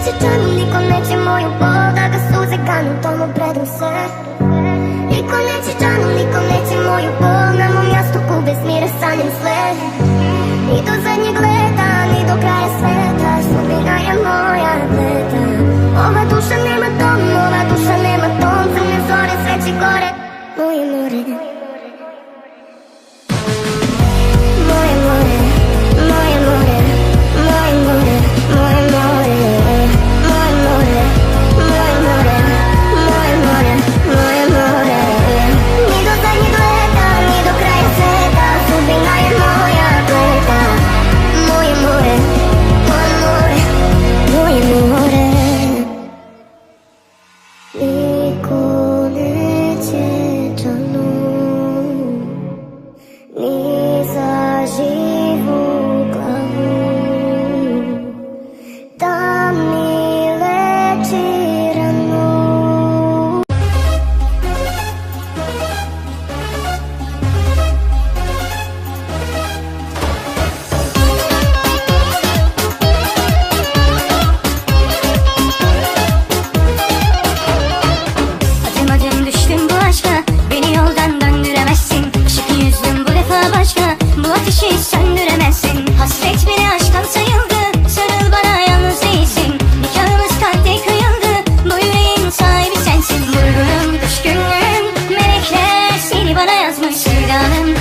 biće čanom Niko neće moju bol da ga suze kanu Tomu predam se Niko neće čanom, niko neće moju bol Na mom jastuku bez mira sanjem sve. Ni do zadnjeg leta, ni do kraja sveta Slavina je moja atleta Ova duša nema dom, ova duša nema ton Crne zore, sve će gore, moje more.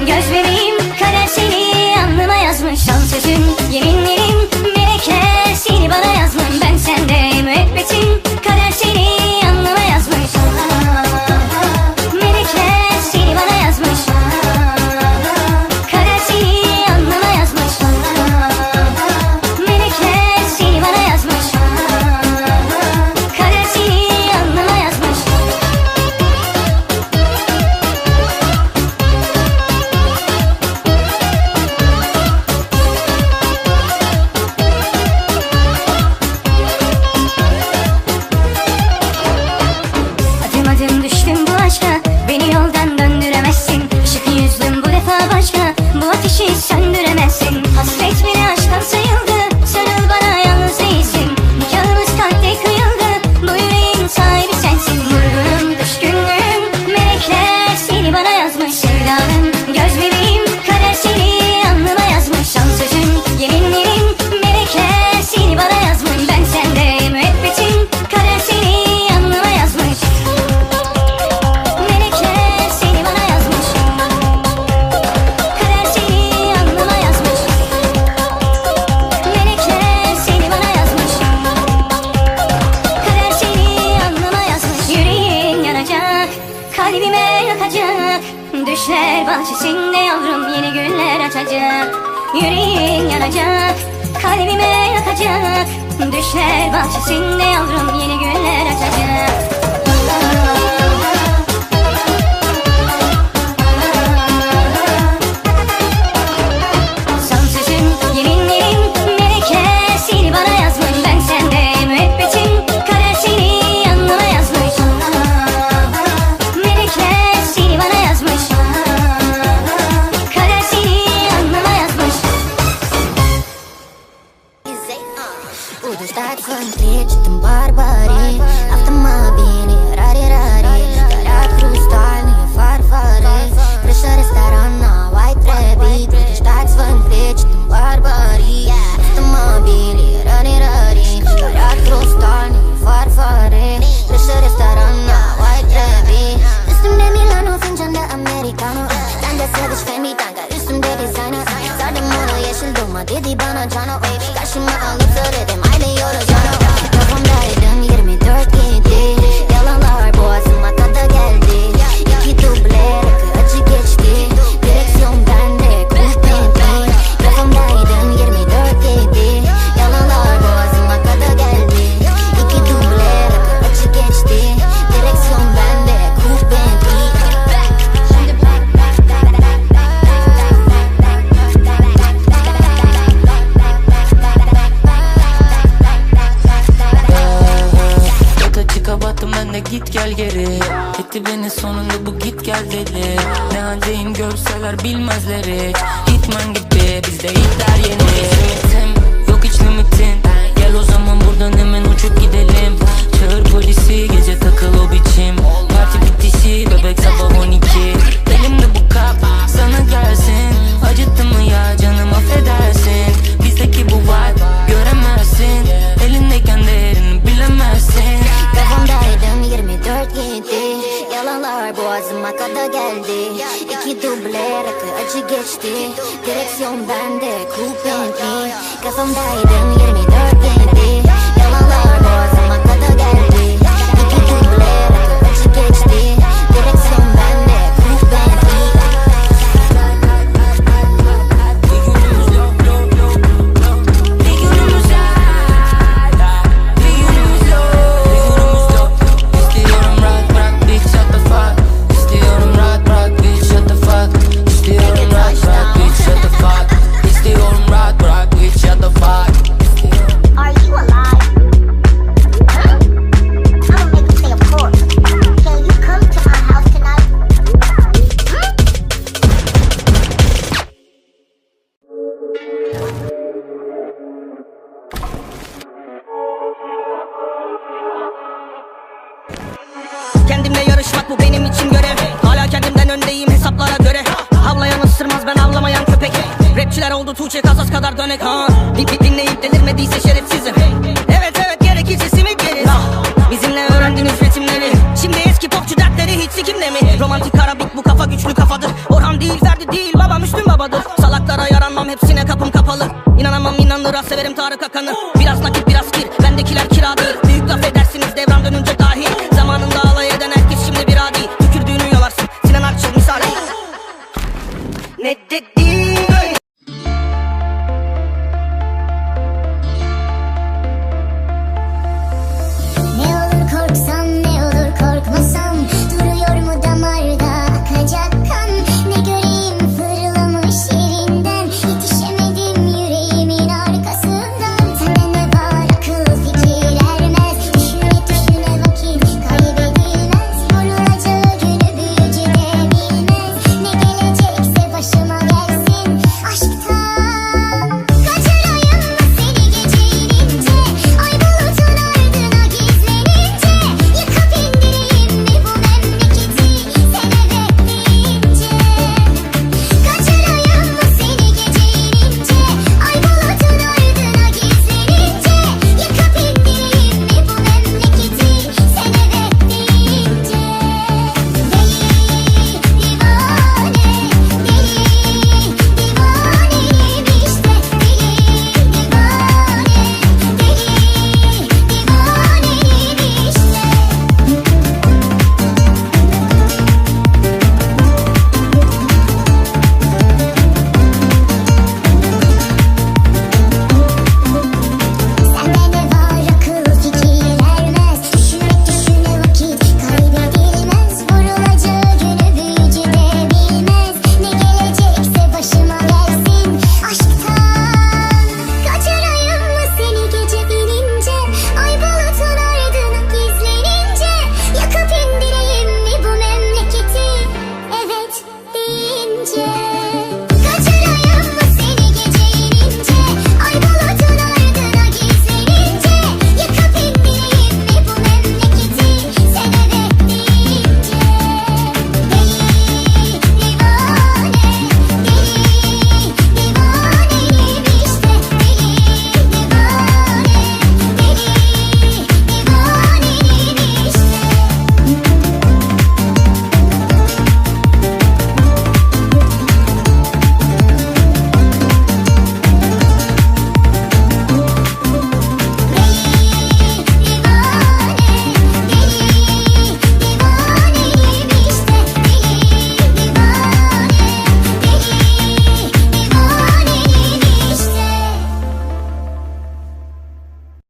Gözleri Yüreğin yanacak Kalbime yakacak. Düşler bahçesinde yavrum düşman gibi. Bizde ilkler yeni. Yok hiç limitim, yok hiç limitin. Gel o zaman buradan hemen uçup gidelim. Çağır polisi gece takıl o biçim. Parti bitişi bebek sabah 12 Elimde bu kap sana gelsin. Acıttı mı ya canım affedersin. Bizdeki bu vibe göremezsin. Elindeyken değerini bilemezsin. Kafamdaydım 24 7 Yalanlar boğazıma kadar geldi. İki duble rakı acı geçti. Direksiyon bende coupe Bentley. Kafamdaydım 24 Kendimle yarışmak bu benim için görev. Hala kendimden öndeyim hesaplara göre. Havlayan ısırmaz ben avlamayan köpek. Rapçiler oldu Tuğçe kazas kadar dönek. Ha Din- din- Dinleyip delirmediyse şerefsizim. Evet evet gerekirse simit Ah, Bizimle öğrendiniz ritimleri Şimdi eski popçu dertleri hiç sikimde mi? Romantik arabik bu kafa güçlü kafadır. Orhan değil Ferdi değil baba Müslüm babadır. Salaklara yaranmam hepsine kapım kapalı. İnanamam inanırız severim Tarık Akan'ı Nitty